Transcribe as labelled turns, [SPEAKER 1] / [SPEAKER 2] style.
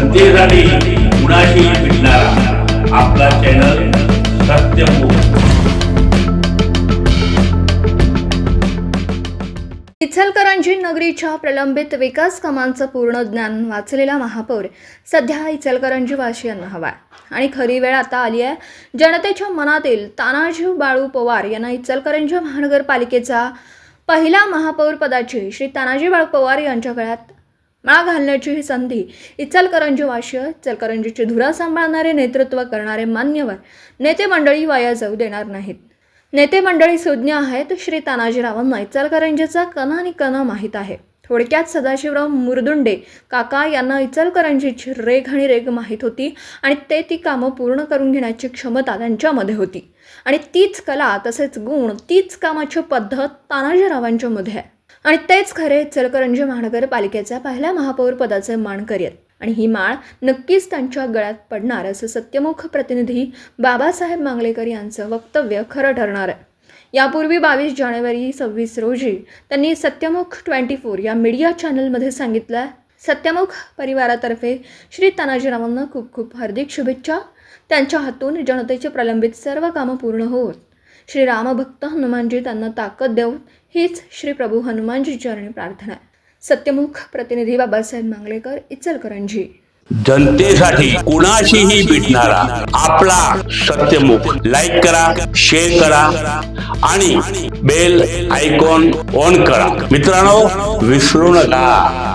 [SPEAKER 1] जनतेसाठी कुणाशी भेटणारा? आपला चॅनल
[SPEAKER 2] इचलकरंजी नगरीच्या प्रलंबित विकास कामांचं पूर्ण ज्ञान वाचलेला महापौर सध्या इचलकरंजी वासियांना हवा आणि खरी वेळ आता आली आहे. जनतेच्या मनातील तानाजी बाळू पवार यांना इचलकरंजी महानगरपालिकेचा पहिला महापौर पदाची श्री तानाजी बाळू पवार यांच्या गळ्यात माळ घालण्याची ही संधी इचलकरंजी वाशीय इचलकरंजीची धुरा सांभाळणारे नेतृत्व करणारे मान्यवर नेते मंडळी वाया जाऊ देणार नाहीत. नेते मंडळी सुज्ञ आहेत श्री तानाजीरावांना इचलकरंजीचा कणा आणि कणा माहीत आहे. थोडक्यात सदाशिवराव मुरदुंडे काका यांना इचलकरंजीची रेग आणि रेघ माहीत होती आणि ते ती कामं पूर्ण करून घेण्याची क्षमता त्यांच्यामध्ये होती. आणि तीच कला तसेच गुण तीच कामाची पद्धत तानाजीरावांच्यामध्ये आहे. आणि तेच खरे इचलकरंजी महानगरपालिकेच्या पहिल्या महापौर पदाचे मानकरी आहेत. आणि ही माळ नक्कीच त्यांच्या गळ्यात पडणार असं सत्यमुख प्रतिनिधी बाबासाहेब मांगलेकर यांचं वक्तव्य खरं ठरणार आहे. यापूर्वी बावीस जानेवारी सव्वीस रोजी त्यांनी सत्यमुख ट्वेंटी फोर या मीडिया चॅनलमध्ये सांगितलं सत्यमुख परिवारातर्फे श्री तानाजीरावांना खूप खूप हार्दिक शुभेच्छा. त्यांच्या हातून जनतेचे प्रलंबित सर्व कामं पूर्ण होत. श्री रामभक्त हनुमानजी त्यांना ताकद देऊन हीच श्री प्रभू हनुमानजी चरणी प्रार्थना आहे. सत्यमुख प्रतिनिधी बाबासाहेब मांगलेकर इचलकरंजी.
[SPEAKER 1] जनतेसाठी कुणाशीही भेटणारा आपला सत्यमुख लाईक करा शेअर करा आणि बेल आयकॉन ऑन करा. मित्रांनो विसरू नका.